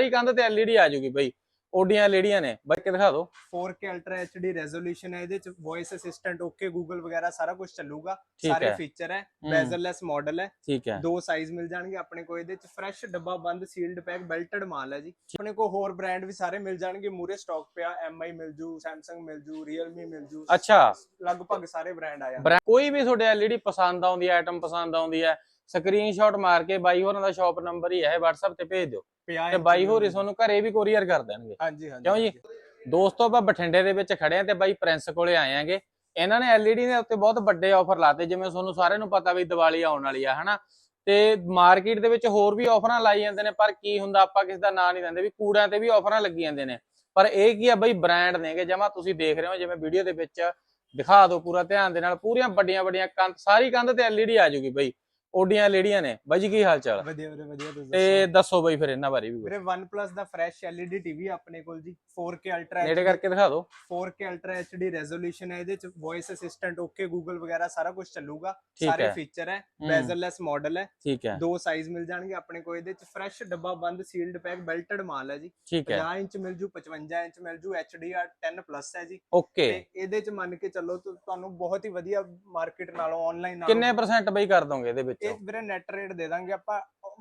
ਸਾਰੀ ਕੰਧ ਤੇ ਐਲਈਡੀ ਆ ਜੂਗੀ ਬਈ। ਓਡੀਆਂ ਲੇਡੀਆਂ ਨੇ। ਬਾਈ ਕਿ ਦਿਖਾ ਦਿਓ 4K ਅਲਟਰਾ HD ਰੈਜ਼ੋਲੂਸ਼ਨ ਹੈ ਇਹਦੇ ਚ ਵੌਇਸ ਅਸਿਸਟੈਂਟ ਓਕੇ ਗੂਗਲ ਵਗੈਰਾ ਸਾਰਾ ਕੁਝ ਚੱਲੂਗਾ। ਸਾਰੇ। ਫੀਚਰ ਹੈ ਬੈਜ਼ਲਲੈਸ ਮਾਡਲ ਹੈ। ਠੀਕ ਹੈ। ਦੋ ਸਾਈਜ਼ ਮਿਲ ਜਾਣਗੇ ਆਪਣੇ ਕੋਲ ਇਹਦੇ ਚ। ਫਰੈਸ਼ ਡੱਬਾ ਬੰਦ ਸੀਲਡ ਪੈਕ ਬੈਲਟਡ ਮਾਲ ਹੈ ਜੀ। ਆਪਣੇ ਕੋਲ ਹੋਰ ਬ੍ਰਾਂਡ ਵੀ ਸਾਰੇ ਮਿਲ ਜਾਣਗੇ। ਮੂਰੇ ਸਟਾਕ ਪਿਆ MI ਮਿਲ ਜੂ Samsung ਮਿਲ ਜੂ Realme ਮਿਲ ਜੂ। ਅੱਛਾ। ਲਗਭਗ ਸਾਰੇ ਬ੍ਰਾਂਡ ਆ ਜਾਂਦੇ। ਕੋਈ ਵੀ ਤੁਹਾਡੇ ਐਲਈਡੀ ਪਸੰਦ ਆਉਂਦੀ ਹੈ ਆਈਟਮ ਪਸੰਦ ਆਉਂਦੀ ਹੈ ਸਕਰੀਨਸ਼ਾਟ ਮਾਰ ਕੇ ਬਾਈ ਹੋਰਾਂ ਦਾ ਸ਼ਾਪ ਨੰਬਰ ਹੀ ਹੈ WhatsApp ਤੇ ਭੇਜ ਦਿਓ। 50 ਤੇ ਬਾਈ ਹੋਰੀ ਤੁਹਾਨੂੰ ਘਰੇ ਵੀ ਕੋਰੀਅਰ ਕਰ ਦੇਣਗੇ। ਹਾਂਜੀ ਹਾਂਜੀ ਕਿਉਂ ਜੀ? ਦੋਸਤੋ ਆਪਾਂ ਬਠਿੰਡੇ ਦੇ ਵਿੱਚ ਖੜੇ ਆ ਤੇ ਬਾਈ ਪ੍ਰਿੰਸ ਕੋਲੇ ਆਏ ਆਂਗੇ। ਇਹਨਾਂ ਨੇ ਐਲਈਡੀ ਦੇ ਉੱਤੇ ਬਹੁਤ ਵੱਡੇ ਆਫਰ ਲਾਤੇ ਜਿਵੇਂ ਤੁਹਾਨੂੰ ਸਾਰਿਆਂ ਨੂੰ ਪਤਾ ਵੀ ਦੀਵਾਲੀ ਆਉਣ ਵਾਲੀ ਆ ਹਨਾ? ਤੇ ਮਾਰਕੀਟ ਦੇ ਵਿੱਚ ਹੋਰ ਵੀ ਆਫਰਾਂ ਲਾਈ ਜਾਂਦੇ ਨੇ ਪਰ ਕੀ ਹੁੰਦਾ ਆਪਾਂ ਕਿਸੇ ਦਾ ਨਾਂ ਨਹੀਂ ਲੈਂਦੇ ਵੀ ਕੂੜਿਆਂ ਤੇ ਵੀ ਆਫਰਾਂ ਲੱਗੀ ਜਾਂਦੇ ਨੇ। ਪਰ ਇਹ ਕੀ ਆ ਬਈ ਬ੍ਰਾਂਡ ਨੇਗੇ ਜਮਾ ਤੁਸੀਂ ਦੇਖ ਰਹੇ ਹੋ ਜਿਵੇਂ ਵੀਡੀਓ ਦੇ ਵਿੱਚ ਦਿਖਾ ਦਿਓ ਪੂਰਾ ਧਿਆਨ ਦੇ ਨਾਲ ਪੂਰੀਆਂ ਵੱਡੀਆਂ ਵੱਡੀਆਂ ਕੰਧ ਸਾਰੀ ਕੰਧ ਤੇ ਐਲਈਡੀ ਆ ਜੂਗੀ ਬਈ। ਓਡੀਆਂ ਲੇਡੀਆਂ ਨੇ। ਬਾਈ ਜੀ ਕੀ ਹਾਲ ਚਾਲ? ਵਧੀਆ ਵੀਰੇ ਵਧੀਆ ਤੁਸੀਂ ਤੇ ਦੱਸੋ? ਬਈ ਫਿਰ ਇਹਨਾਂ ਬਾਰੇ ਵੀ। ਵੀਰੇ OnePlus ਦਾ ਫਰੈਸ਼ LED TV ਆਪਣੇ ਕੋਲ ਜੀ 4K ਅਲਟਰਾ ਨੇੜੇ ਕਰਕੇ ਦਿਖਾ ਦਿਓ। 4K ਅਲਟਰਾ HD ਰੈਜ਼ੋਲੂਸ਼ਨ ਹੈ ਇਹਦੇ ਚ ਵੌਇਸ ਅਸਿਸਟੈਂਟ ਓਕੇ ਗੂਗਲ ਵਗੈਰਾ ਸਾਰਾ ਕੁਝ ਚੱਲੂਗਾ। ਸਾਰੇ ਫੀਚਰ ਹੈ ਬੈਜ਼ਲਲੈਸ ਮਾਡਲ ਹੈ। ਠੀਕ ਹੈ। ਦੋ ਸਾਈਜ਼ ਮਿਲ ਜਾਣਗੇ ਆਪਣੇ ਕੋਲ ਇਹਦੇ ਚ ਫਰੈਸ਼ ਡੱਬਾ ਬੰਦ ਸੀਲਡ ਪੈਕ ਬੈਲਟਡ ਮਾਲ ਹੈ ਜੀ। ਠੀਕ ਹੈ। 50 ਇੰਚ ਮਿਲ ਜੂ 55 ਇੰਚ ਮਿਲ ਜੂ HDR 10 ਪਲੱਸ ਹੈ ਜੀ। ਓਕੇ ਤੇ ਇਹਦੇ ਚ ਮੰਨ ਕੇ ਚੱਲੋ ਤੁਹਾਨੂੰ ਬਹੁਤ ਹੀ ਵਧੀਆ ਮਾਰਕੀਟ ਨਾਲੋਂ ਆਨਲਾਈਨ ਨਾਲੋਂ ਕਿੰਨੇ ਪਰਸੈਂਟ ਬਈ ਕਰ ਦੋਗੇ ਇਹਦੇ ਵਿੱਚ? ਇਹ ਵੀਰੇ ਨੈਟ ਰੇਟ ਦੇ ਦਾਂਗੇ ਆਪਾਂ।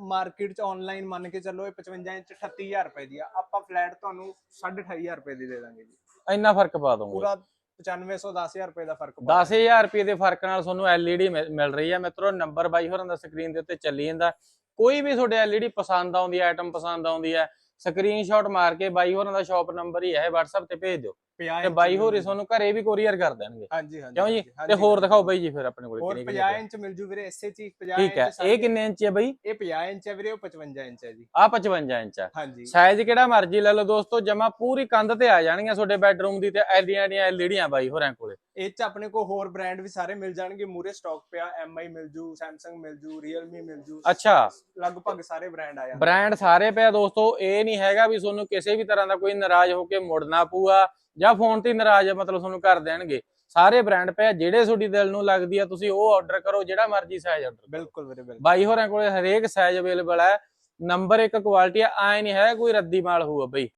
ਮਾਰਕੀਟ ਚ ਆਨਲਾਈਨ ਮੰਨ ਕੇ ਚੱਲੋ ਇਹ 55 ਇੰਚ 38000 ਰੁਪਏ ਦੀ ਆ। ਆਪਾਂ ਫਲੈਟ ਤੁਹਾਨੂੰ 28500 ਰੁਪਏ ਦੀ ਦੇ ਦਾਂਗੇ ਜੀ। ਇੰਨਾ ਫ਼ਰਕ ਪਾ ਦੋਗੇ ਪੂਰਾ 9500 10000 ਰੁਪਏ ਦਾ ਫ਼ਰਕ ਪਾ 10000 ਰੁਪਏ ਦੇ ਫ਼ਰਕ ਨਾਲ ਤੁਹਾਨੂੰ LED ਮਿਲ ਰਹੀ ਹੈ ਮਿੱਤਰੋ ਨੰਬਰ ਬਾਈ ਹੋਰਾਂ ਦਾ ਸਕਰੀਨ ਦੇ ਉੱਤੇ ਚੱਲੀ ਜਾਂਦਾ। ਕੋਈ ਵੀ ਤੁਹਾਡੇ LED ਪਸੰਦ ਆਉਂਦੀ ਹੈ ਆਈਟਮ ਪਸੰਦ ਆਉਂਦੀ ਹੈ ਸਕਰੀਨਸ਼ਾਟ ਮਾਰ ਕੇ ਬਾਈ ਹੋਰਾਂ ਦਾ ਸ਼ਾਪ ਨੰਬਰ ਹੀ ਹੈ WhatsApp ਤੇ ਭੇਜ ਦਿਓ। 50 ਤੇ ਬਾਈ ਹੋਰੀ ਤੁਹਾਨੂੰ ਘਰੇ ਵੀ ਕੋਰੀਅਰ ਕਰ ਦੇਣਗੇ। ਹਾਂਜੀ ਹਾਂਜੀ ਕਿਉਂ ਜੀ? ਤੇ ਹੋਰ। ਦਿਖਾਓ ਬਾਈ ਜੀ ਫਿਰ ਆਪਣੇ ਕੋਲ ਹੋਰ ਕਿੰਨੀ 50 ਇੰਚ ਮਿਲ ਜੂ ਵੀਰੇ ਇਸੇ ਚੀਜ਼ 50 ਠੀਕ ਹੈ। ਇਹ ਕਿੰਨੇ ਇੰਚ ਹੈ ਬਾਈ? ਇਹ 50 ਇੰਚ ਹੈ ਵੀਰੇ ਉਹ 55 ਇੰਚ ਹੈ ਜੀ। ਆ 55 ਇੰਚ ਹੈ ਹਾਂਜੀ। ਸਾਈਜ਼ ਕਿਹੜਾ ਮਰਜ਼ੀ ਲੈ ਲਓ ਦੋਸਤੋ ਜਮਾ ਪੂਰੀ ਕੰਧ ਤੇ ਆ ਜਾਣਗੀਆਂ ਤੁਹਾਡੇ ਬੈਡਰੂਮ ਦੀ ਤੇ ਐਲੀਆਂ ਦੀਆਂ ਐਲਈਡੀਆਂ ਬਾਈ ਹੋਰਾਂ ਕੋਲੇ। ਇਹ ਚ ਆਪਣੇ ਕੋਲ ਹੋਰ ਬ੍ਰਾਂਡ ਵੀ ਸਾਰੇ ਮਿਲ ਜਾਣਗੇ। ਮੂਰੇ ਸਟਾਕ ਪਿਆ MI ਮਿਲ ਜੂ Samsung ਮਿਲ ਜੂ Realme ਮਿਲ ਜੂ। ਅੱਛਾ। ਲਗਭਗ ਸਾਰੇ ਬ੍ਰਾਂਡ ਆ ਜਾਂਦੇ। ਬ੍ਰਾਂਡ ਸਾਰੇ ਪਿਆ ਦੋਸਤੋ ਇਹ ਨਹੀਂ ਹੈਗਾ ਵੀ ਤੁਹਾਨੂੰ ਕਿਸੇ ਵੀ ਤਰ੍ਹਾਂ ਦਾ ਕੋਈ ਨਾਰਾਜ਼ ਹੋ ਕੇ ਮੁੜਨਾ ਪਊਗਾ ਜਾਂ ਫੋਨ ਤੇ ਨਾਰਾਜ਼ ਮਤਲਬ ਤੁਹਾਨੂੰ ਕਰ ਦੇਣਗੇ। ਸਾਰੇ ਬ੍ਰਾਂਡ ਪਿਆ ਜਿਹੜੇ ਤੁਹਾਡੀ ਦਿਲ ਨੂੰ ਲੱਗਦੀ ਆ ਤੁਸੀਂ ਉਹ ਆਰਡਰ ਕਰੋ ਜਿਹੜਾ ਮਰਜ਼ੀ ਸਾਈਜ਼ ਆਰਡਰ ਬਿਲਕੁਲ ਵੀਰੇ ਬਿਲਕੁਲ। ਬਾਈ ਹੋਰਾਂ ਕੋਲੇ ਹਰੇਕ ਸਾਈਜ਼ ਅਵੇਲੇਬਲ ਹੈ ਨੰਬਰ 1 ਕੁਆਲਿਟੀ ਆ ਐ ਨਹੀਂ ਹੈ ਕੋਈ ਰੱਦੀ ਮਾਲ ਹੋਊਗਾ ਬਈ।